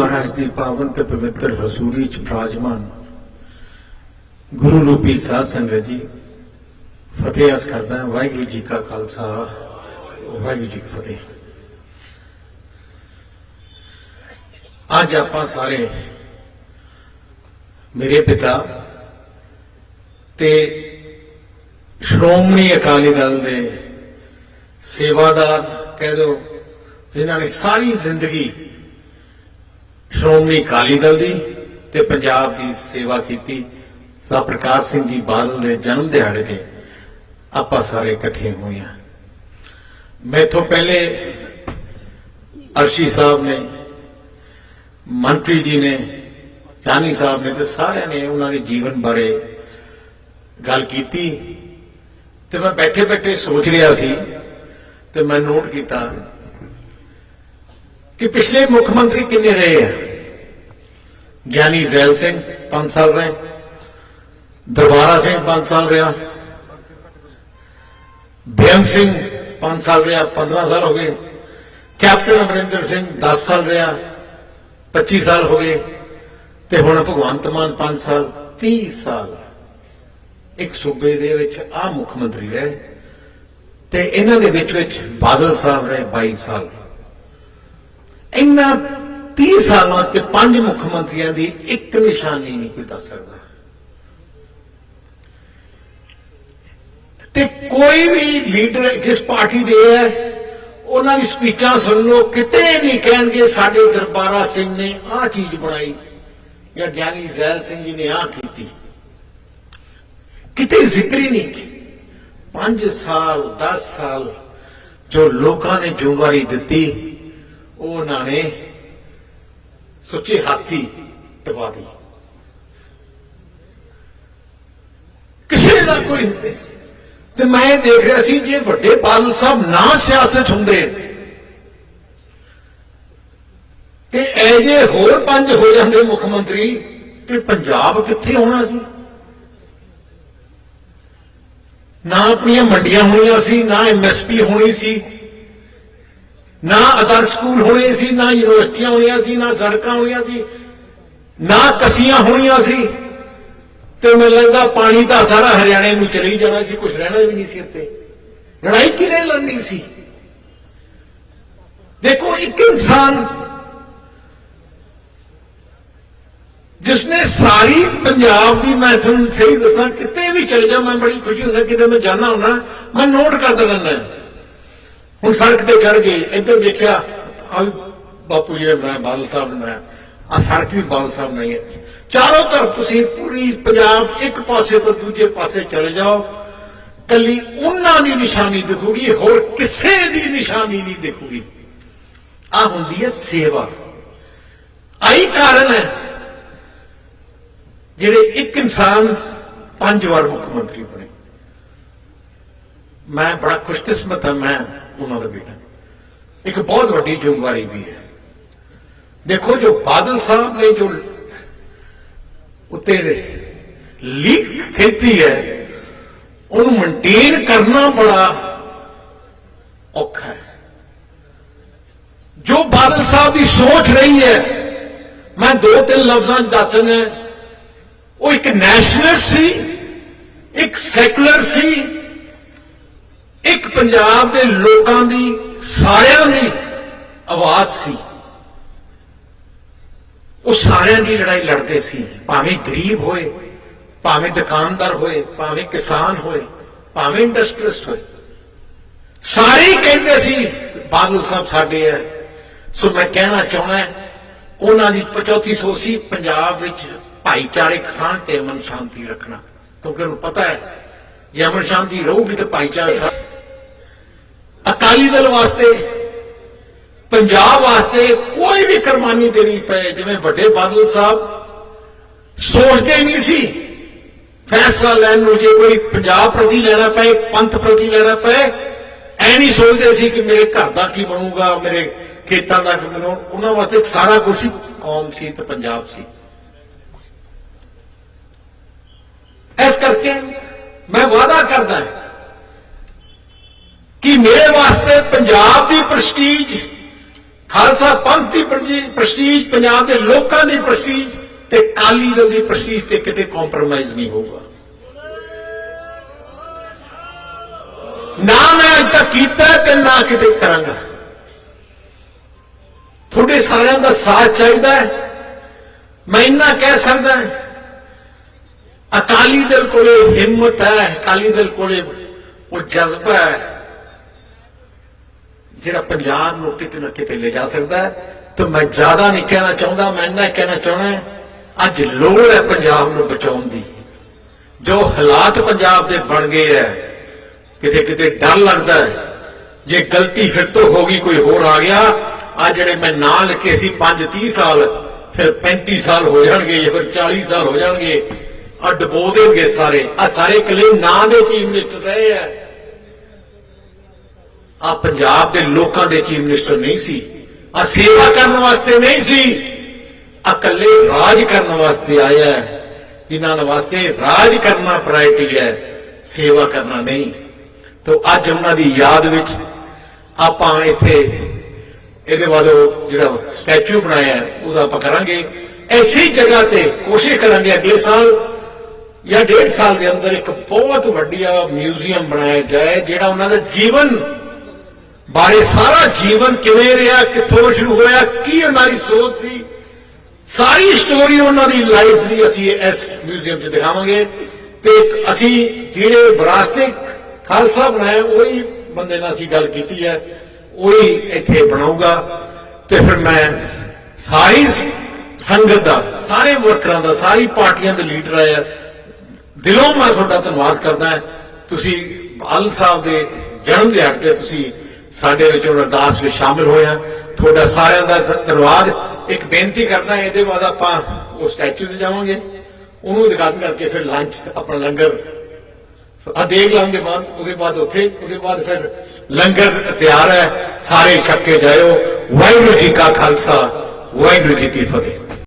ਮਹਾਰਾਜ ਦੀ ਪਾਵਨ ਤੇ ਪਵਿੱਤਰ ਹਜ਼ੂਰੀ ਚ ਫਰਾਜਮਾਨ ਗੁਰੂ ਰੂਪੀ ਸਾਧ ਸੰਗਤ ਜੀ, ਫਤਿਹ ਅਸ ਕਰਦਾ ਹਾਂ। ਵਾਹਿਗੁਰੂ ਜੀ ਕਾ ਖਾਲਸਾ, ਵਾਹਿਗੁਰੂ ਜੀ ਕੀ ਫਤਿਹ ਅੱਜ ਆਪਾਂ ਸਾਰੇ ਮੇਰੇ ਪਿਤਾ ਤੇ ਸ਼੍ਰੋਮਣੀ ਅਕਾਲੀ ਦਲ ਦੇ ਸੇਵਾਦਾਰ, ਕਹਿ ਦਿਓ, ਜਿਨ੍ਹਾਂ ਨੇ ਸਾਰੀ ਜ਼ਿੰਦਗੀ ਸ਼੍ਰੋਮਣੀ ਅਕਾਲੀ ਦਲ ਦੀ ਤੇ ਪੰਜਾਬ ਦੀ ਸੇਵਾ ਕੀਤੀ। ਸਾ ਪ੍ਰਕਾਸ਼ ਸਿੰਘ ਜੀ ਬਾਦਲ ਦੇ ਜਨਮ ਦਿਹਾੜੇ ਤੇ ਆਪਾਂ ਸਾਰੇ ਇਕੱਠੇ ਹੋਏ ਹਾਂ। ਮੈਥੋਂ ਪਹਿਲੇ ਅਰਸ਼ੀ ਸਾਹਿਬ ਨੇ, ਮੰਤਰੀ ਜੀ ਨੇ, ਚਾਨੀ ਸਾਹਿਬ ਨੇ ਤੇ ਸਾਰਿਆਂ ਨੇ ਉਹਨਾਂ ਦੇ ਜੀਵਨ ਬਾਰੇ ਗੱਲ ਕੀਤੀ। ਤੇ ਮੈਂ ਬੈਠੇ ਬੈਠੇ ਸੋਚ ਰਿਹਾ ਸੀ ਤੇ ਮੈਂ ਨੋਟ ਕੀਤਾ ਕਿ ਪਿਛਲੇ ਮੁੱਖ ਮੰਤਰੀ ਕਿੰਨੇ ਰਹੇ ਆ? ਗਿਆਨੀ ਜ਼ੈਲ ਸਿੰਘ 5 ਸਾਲ ਰਹੇ, ਦਰਬਾਰਾ ਸਿੰਘ 5 ਸਾਲ ਰਿਹਾ ਬੇਅੰਤ ਸਿੰਘ 5 ਸਾਲ ਰਿਹਾ 15 ਸਾਲ ਹੋ ਗਏ, ਕੈਪਟਨ ਅਮਰਿੰਦਰ ਸਿੰਘ 10 ਸਾਲ ਰਿਹਾ 25 ਸਾਲ ਹੋ ਗਏ, ਤੇ ਹੁਣ ਭਗਵੰਤ ਮਾਨ 5 ਸਾਲ 30 ਸਾਲ, ਇੱਕ ਸੂਬੇ ਦੇ ਵਿੱਚ ਆ ਮੁੱਖ ਮੰਤਰੀ ਰਹੇ, ਤੇ ਇਹਨਾਂ ਦੇ ਵਿੱਚ ਵਿੱਚ ਬਾਦਲ ਸਾਹਿਬ ਰਹੇ 22 ਸਾਲ। ਇੰਨਾ 30 ਸਾਲਾਂ ਤੇ ਪੰਜ ਮੁੱਖ ਮੰਤਰੀਆਂ ਦੀ ਇੱਕ ਨਿਸ਼ਾਨੀ ਨਹੀਂ ਕੋਈ ਦੱਸ ਸਕਦਾ। ਤੇ ਕੋਈ ਵੀ ਲੀਡਰ ਜਿਸ ਪਾਰਟੀ ਦੇ ਹੈ, ਉਹਨਾਂ ਦੀ ਸਪੀਚਾਂ ਸੁਣ ਲਓ, ਕਿਤੇ ਨਹੀਂ ਕਹਿਣਗੇ ਸਾਡੇ ਦਰਬਾਰਾ ਸਿੰਘ ਨੇ ਆਹ ਚੀਜ਼ ਬਣਾਈ ਜਾਂ ਗਿਆਨੀ ਜ਼ੈਲ ਸਿੰਘ ਜੀ ਨੇ ਆਹ ਕੀਤੀ। ਕਿਤੇ ਜ਼ਿਕਰ ਹੀ ਨਹੀਂ 5 ਸਾਲ 10 ਸਾਲ ਜੋ ਲੋਕਾਂ ਨੇ ਜ਼ਿੰਮੇਵਾਰੀ ਦਿੱਤੀ, ਉਹਨਾਂ ਨੇ ਸੁੱਚੇ ਹਾਥੀ ਟਪਾ ਦੀ। ਕਿਸੇ ਦਾ ਕੋਈ ਹੁੰਦੇ ਤੇ ਮੈਂ ਦੇਖ ਰਿਹਾ ਸੀ, ਜੇ ਵੱਡੇ ਬਾਦਲ ਸਾਹਿਬ ਨਾ ਸਿਆਸਤ ਹੁੰਦੇ, ਤੇ ਇਹ ਜੇ ਹੋਰ ਪੰਜ ਹੋ ਜਾਂਦੇ ਮੁੱਖ ਮੰਤਰੀ, ਤੇ ਪੰਜਾਬ ਕਿੱਥੇ ਹੋਣਾ ਸੀ? ਨਾ ਆਪਣੀਆਂ ਮੰਡੀਆਂ ਹੋਣੀਆਂ ਸੀ, ਨਾ ਐਮਐਸਪੀ ਹੋਣੀ ਸੀ ਨਾ ਆਦਰਸ਼ ਸਕੂਲ ਹੋਣੇ ਸੀ, ਨਾ ਯੂਨੀਵਰਸਿਟੀਆਂ ਹੋਣੀਆਂ ਸੀ, ਨਾ ਸੜਕਾਂ ਹੋਣੀਆਂ ਸੀ, ਨਾ ਕਸੀਆਂ ਹੋਣੀਆਂ ਸੀ। ਤੇ ਮੈਨੂੰ ਲੱਗਦਾ ਪਾਣੀ ਤਾਂ ਸਾਰਾ ਹਰਿਆਣੇ ਨੂੰ ਚਲੀ ਜਾਣਾ ਸੀ ਕੁਝ ਰਹਿਣਾ ਵੀ ਨਹੀਂ ਸੀ ਇੱਥੇ। ਲੜਾਈ ਕਿਨੇ ਲੜਨੀ ਸੀ? ਦੇਖੋ, ਇੱਕ ਇਨਸਾਨ ਜਿਸਨੇ ਸਾਰੀ ਪੰਜਾਬ ਦੀ, ਮੈਂ ਤੁਹਾਨੂੰ ਸਹੀ ਦੱਸਾਂ, ਕਿਤੇ ਵੀ ਚਲੇ ਜਾ ਮੈਂ ਬੜੀ ਖੁਸ਼ੀ ਹੁੰਦਾ ਕਿਤੇ ਮੈਂ ਜਾਣਾ ਹੁੰਦਾ, ਮੈਂ ਨੋਟ ਕਰਦਾ ਰਹਿੰਦਾ ਹੁਣ ਸੜਕ ਤੇ ਚੜ ਗਏ, ਇੱਧਰ ਦੇਖਿਆ ਆ ਬਾਪੂ ਜੀ ਨੇ ਬਣਾਇਆ, ਬਾਦਲ ਸਾਹਿਬ ਨੇ ਬਣਾਇਆ। ਆ ਸੜਕ ਵੀ ਬਾਦਲ ਸਾਹਿਬ ਨਹੀਂ ਹੈ। ਚਾਰੋਂ ਤਰਫ ਤੁਸੀਂ ਪੂਰੀ ਪੰਜਾਬ ਇੱਕ ਪਾਸੇ ਤੋਂ ਦੂਜੇ ਪਾਸੇ ਚਲੇ ਜਾਓ, ਕੱਲੀ ਉਹਨਾਂ ਦੀ ਨਿਸ਼ਾਨੀ ਦਿਖੂਗੀ, ਹੋਰ ਕਿਸੇ ਦੀ ਨਿਸ਼ਾਨੀ ਨਹੀਂ ਦਿਖੂਗੀ। ਆ ਹੁੰਦੀ ਹੈ ਸੇਵਾ। ਆਈ ਕਾਰਨ ਹੈ ਜਿਹੜੇ ਇੱਕ ਇਨਸਾਨ ਪੰਜ ਵਾਰ ਮੁੱਖ ਮੰਤਰੀ ਬਣੇ। ਮੈਂ ਬੜਾ ਖੁਸ਼ਕਿਸਮਤ ਹਾਂ, ਮੈਂ ਉਹਨਾਂ ਦਾ ਬੇਟਾ। ਇੱਕ ਬਹੁਤ ਵੱਡੀ ਜ਼ਿੰਮੇਵਾਰੀ ਵੀ ਹੈ। ਦੇਖੋ ਜੋ ਬਾਦਲ ਸਾਹਿਬ ਨੇ ਜੋ ਉੱਤੇ ਲੀਕ ਖਿੱਚਦੀ ਹੈ, ਉਹਨੂੰ ਮੇਨਟੇਨ ਕਰਨਾ ਬੜਾ ਔਖਾ ਹੈ। ਜੋ ਬਾਦਲ ਸਾਹਿਬ ਦੀ ਸੋਚ ਰਹੀ ਹੈ, ਮੈਂ ਦੋ ਤਿੰਨ ਲਫ਼ਜ਼ਾਂ 'ਚ ਦੱਸਣਾ ਉਹ ਇੱਕ ਨੈਸ਼ਨਲਿਸਟ ਸੀ, ਇੱਕ ਸੈਕੂਲਰ ਸੀ ਇੱਕ ਪੰਜਾਬ ਦੇ ਲੋਕਾਂ ਦੀ, ਸਾਰਿਆਂ ਦੀ ਆਵਾਜ਼ ਸੀ। ਉਹ ਸਾਰਿਆਂ ਦੀ ਲੜਾਈ ਲੜਦੇ ਸੀ। ਭਾਵੇਂ ਗਰੀਬ ਹੋਏ, ਭਾਵੇਂ ਦੁਕਾਨਦਾਰ ਹੋਏ, ਭਾਵੇਂ ਕਿਸਾਨ ਹੋਏ, ਭਾਵੇਂ ਇੰਡਸਟਰੀਸਟ ਹੋਏ। ਸਾਰੇ ਕਹਿੰਦੇ ਸੀ, ਬਾਦਲ ਸਾਹਿਬ ਸਾਡੇ ਹੈ ਸੋ ਮੈਂ ਕਹਿਣਾ ਚਾਹੁੰਦਾ ਉਹਨਾਂ ਦੀ 3500 ਸੀ ਪੰਜਾਬ ਵਿੱਚ ਭਾਈਚਾਰਕ ਸਾਂਝ ਤੇ ਅਮਨ ਸ਼ਾਂਤੀ ਰੱਖਣਾ। ਕਿਉਂਕਿ ਉਹਨੂੰ ਪਤਾ ਹੈ, ਜੇ ਅਮਨ ਸ਼ਾਂਤੀ ਰਹੂਗੀ ਤਾਂ ਭਾਈਚਾਰਕ ਅਕਾਲੀ ਦਲ ਵਾਸਤੇ, ਪੰਜਾਬ ਵਾਸਤੇ ਕੋਈ ਵੀ ਕੁਰਬਾਨੀ ਦੇਣੀ ਪਏ, ਜਿਵੇਂ ਵੱਡੇ ਬਾਦਲ ਸਾਹਿਬ ਸੋਚਦੇ ਨਹੀਂ ਸੀ। ਫੈਸਲਾ ਲੈਣ ਨੂੰ ਜੇ ਕੋਈ ਪੰਜਾਬ ਪ੍ਰਤੀ ਲੈਣਾ ਪਏ, ਪੰਥ ਪ੍ਰਤੀ ਲੈਣਾ ਪਏ, ਐ ਨਹੀਂ ਸੋਚਦੇ ਸੀ ਕਿ ਮੇਰੇ ਘਰ ਦਾ ਕੀ ਬਣੂਗਾ, ਮੇਰੇ ਖੇਤਾਂ ਦਾ ਕੀ ਬਣੂ। ਉਹਨਾਂ ਵਾਸਤੇ ਸਾਰਾ ਕੁਝ ਕੌਮ ਸੀ ਤੇ ਪੰਜਾਬ ਸੀ। ਇਸ ਕਰਕੇ ਮੈਂ ਵਾਅਦਾ ਕਰਦਾ ਕਿ ਮੇਰੇ ਵਾਸਤੇ ਪੰਜਾਬ ਦੀ ਪ੍ਰਸਟੀਜ, ਖਾਲਸਾ ਪੰਥ ਦੀ ਪ੍ਰਜੀ- ਪ੍ਰਸਟੀਜ, ਪੰਜਾਬ ਦੇ ਲੋਕਾਂ ਦੀ ਪ੍ਰਸਟੀਜ ਤੇ ਕਾਲੀ ਦਲ ਦੀ ਪ੍ਰਸਟੀਜ ਤੇ ਕਿਤੇ ਕੰਪਰੋਮਾਈਜ਼ ਨਹੀਂ ਹੋਊਗਾ। ਨਾ ਮੈਂ ਅੱਜ ਤੱਕ ਕੀਤਾ ਤੇ ਨਾ ਕਿਤੇ ਕਰਾਂਗਾ। ਤੁਹਾਡੇ ਸਾਰਿਆਂ ਦਾ ਸਾਥ ਚਾਹੀਦਾ ਹੈ। ਮੈਂ ਇੰਨਾ ਕਹਿ ਸਕਦਾ ਅਕਾਲੀ ਦਲ ਕੋਲੇ ਹਿੰਮਤ ਹੈ, ਅਕਾਲੀ ਦਲ ਕੋਲੇ ਉਹ ਜਜ਼ਬਾ ਹੈ। ਜਿਹੜਾ ਪੰਜਾਬ ਨੂੰ ਕਿਤੇ ਨਾ ਕਿਤੇ ਲੈ ਜਾ ਸਕਦਾ ਹੈ, ਤੇ ਮੈਂ ਜ਼ਿਆਦਾ ਨਹੀਂ ਕਹਿਣਾ ਚਾਹੁੰਦਾ, ਮੈਂ ਇੰਨਾ ਕਹਿਣਾ ਚਾਹਣਾ ਅੱਜ ਲੋੜ ਹੈ ਪੰਜਾਬ ਨੂੰ ਬਚਾਉਣ ਦੀ। ਜੋ ਹਾਲਾਤ ਪੰਜਾਬ ਦੇ ਬਣ ਗਏ ਹੈ, ਕਿਤੇ ਕਿਤੇ ਡਰ ਲੱਗਦਾ ਹੈ, ਜੇ ਗਲਤੀ ਫਿਰ ਤੋਂ ਹੋ ਗਈ, ਕੋਈ ਹੋਰ ਆ ਗਿਆ, ਆ ਜਿਹੜੇ ਮੈਂ ਨਾਂ ਲਿਖੇ ਸੀ 5 30 ਸਾਲ, ਫਿਰ 35 ਸਾਲ ਹੋ ਜਾਣਗੇ, ਜਾਂ ਫਿਰ 40 ਸਾਲ ਹੋ ਜਾਣਗੇ ਆ ਡਬੋ ਦੇਣਗੇ ਸਾਰੇ ਆ ਸਾਰੇ ਇਕੱਲੇ ਨਾਂ ਦੇ ਚੀਫ ਮਿਨਿਸਟਰ ਰਹੇ ਆ। ਆ ਪੰਜਾਬ ਦੇ ਲੋਕਾਂ ਦੇ ਚੀਫ ਮਿਨਿਸਟਰ ਨਹੀਂ ਸੀ, ਆ ਸੇਵਾ ਕਰਨ ਵਾਸਤੇ ਨਹੀਂ ਸੀ ਇਕੱਲੇ ਰਾਜ ਕਰਨ ਵਾਸਤੇ ਆਇਆ ਹੈ, ਜਿਨ੍ਹਾਂ ਦੇ ਵਾਸਤੇ ਰਾਜ ਕਰਨਾ ਪ੍ਰਾਇਰਟੀ ਹੈ, ਸੇਵਾ ਕਰਨਾ ਨਹੀਂ। ਤੋ ਅੱਜ ਉਹਨਾਂ ਦੀ ਯਾਦ ਵਿੱਚ ਆਪਾਂ ਇੱਥੇ ਇਹਦੇ ਵੱਲੋਂ ਜਿਹੜਾ ਸਟੈਚੂ ਬਣਾਇਆ ਉਹਦਾ ਆਪਾਂ ਕਰਾਂਗੇ। ਐਸੀ ਜਗ੍ਹਾ ਤੇ ਕੋਸ਼ਿਸ਼ ਕਰਾਂਗੇ ਅਗਲੇ ਸਾਲ ਜਾਂ ਡੇਢ ਸਾਲ ਦੇ ਅੰਦਰ ਇੱਕ ਬਹੁਤ ਵੱਡੀਆ ਮਿਊਜ਼ੀਅਮ ਬਣਾਇਆ ਜਾਏ, ਜਿਹੜਾ ਉਹਨਾਂ ਦਾ ਜੀਵਨ ਬਾਰੇ ਸਾਰਾ ਜੀਵਨ ਕਿਵੇਂ ਰਿਹਾ, ਕਿੱਥੋਂ ਸ਼ੁਰੂ ਹੋਇਆ, ਕੀ ਉਹਨਾਂ ਦੀ ਸੋਚ ਸੀ? ਸਾਰੀ ਸਟੋਰੀ ਉਹਨਾਂ ਦੀ ਲਾਈਫ ਦੀ ਅਸੀਂ ਇਸ ਮਿਊਜ਼ੀਅਮ 'ਚ ਦਿਖਾਵਾਂਗੇ। ਤੇ ਅਸੀਂ ਜਿਹੜੇ ਵਿਰਾਸਤੇ ਖਾਲਸਾ ਬਣਾਇਆ, ਉਹੀ ਬੰਦੇ ਨਾਲ ਅਸੀਂ ਗੱਲ ਕੀਤੀ ਹੈ, ਉਹੀ ਇੱਥੇ ਬਣਾਊਗਾ। ਤੇ ਫਿਰ ਮੈਂ ਸਾਰੀ ਸੰਗਤ ਦਾ, ਸਾਰੇ ਵਰਕਰਾਂ ਦਾ, ਸਾਰੀ ਪਾਰਟੀਆਂ ਦੇ ਲੀਡਰ ਆਏ ਆ ਦਿਲੋਂ ਮੈਂ ਤੁਹਾਡਾ ਧੰਨਵਾਦ ਕਰਦਾ। ਤੁਸੀਂ ਬਾਲ ਸਾਹਿਬ ਦੇ ਜਨਮ ਦਿਹਾੜੇ ਤੇ ਤੁਸੀਂ ਸਾਡੇ ਵਿੱਚ ਉਹ ਅਰਦਾਸ ਵਿੱਚ ਸ਼ਾਮਿਲ ਹੋਏ ਆ ਤੁਹਾਡਾ ਸਾਰਿਆਂ ਦਾ ਧੰਨਵਾਦ। ਇੱਕ ਬੇਨਤੀ ਕਰਦਾ ਇਹਦੇ ਬਾਅਦ ਆਪਾਂ ਉਹ ਸਟੈਚੂ ਤੇ ਜਾਵਾਂਗੇ। ਉਹਨੂੰ ਉਦਘਾਟਨ ਕਰਕੇ ਫਿਰ ਲੰਚ ਆਪਣਾ ਲੰਗਰ। ਆ ਦੇਖ ਲਾਂਗੇ ਬਾਅਦ, ਉਹਦੇ ਬਾਅਦ ਉੱਥੇ, ਉਹਦੇ ਬਾਅਦ ਫਿਰ ਲੰਗਰ ਤਿਆਰ ਹੈ। ਸਾਰੇ ਛੱਕ ਕੇ ਜਾਇਓ। ਵਾਹਿਗੁਰੂ ਜੀ ਕਾ ਖਾਲਸਾ, ਵਾਹਿਗੁਰੂ ਜੀ ਕੀ ਫਤਿਹ।